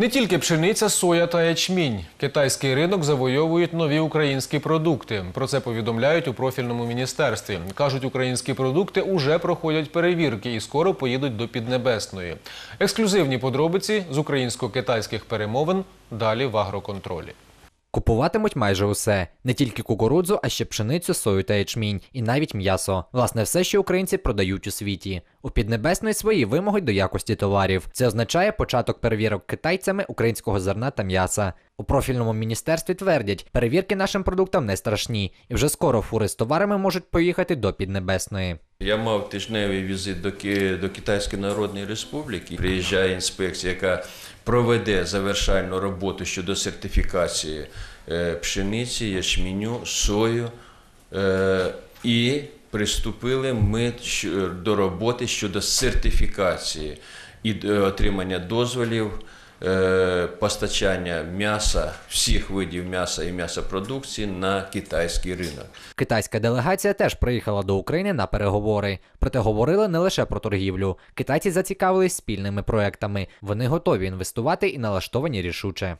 Не тільки пшениця, соя та ячмінь. Китайський ринок завойовують нові українські продукти. Про це повідомляють у профільному міністерстві. Кажуть, українські продукти уже проходять перевірки і скоро поїдуть до Піднебесної. Ексклюзивні подробиці з українсько-китайських перемовин далі в агроконтролі. Купуватимуть майже усе не тільки кукурудзу, а ще пшеницю, сою та ячмінь, і навіть м'ясо. Власне, все, що українці продають у світі. У Піднебесної свої вимоги до якості товарів. Це означає початок перевірок китайцями українського зерна та м'яса. У профільному міністерстві твердять, перевірки нашим продуктам не страшні, і вже скоро фури з товарами можуть поїхати до Піднебесної. Я мав тижневий візит до, до Китайської Народної Республіки. Приїжджає інспекція, яка проведе завершальну роботу щодо сертифікації е, пшениці, ячменю, сою. Е, і приступили ми до роботи щодо сертифікації і отримання дозволів. Е, Постачання м'яса, всіх видів м'яса і м'ясопродукції на китайський ринок. Китайська делегація теж приїхала до України на переговори. Проте говорили не лише про торгівлю. Китайці зацікавились спільними проектами. Вони готові інвестувати і налаштовані рішуче.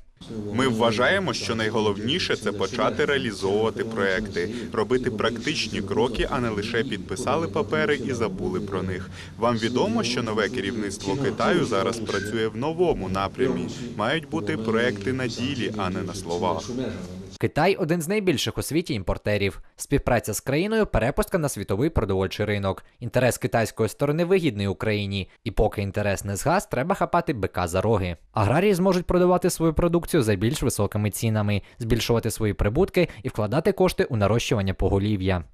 Ми вважаємо, що найголовніше це почати реалізовувати проекти, робити практичні кроки, а не лише підписали папери і забули про них. Вам відомо, що нове керівництво Китаю зараз працює в новому напрямі. Мають бути проекти на ділі, а не на словах. Китай один з найбільших у світі імпортерів. Співпраця з країною перепустка на світовий продовольчий ринок. Інтерес китайської сторони вигідний Україні. І поки інтерес не згас, треба хапати бика за роги. Аграрії зможуть продавати свою продукцію за більш високими цінами, збільшувати свої прибутки і вкладати кошти у нарощування поголів'я.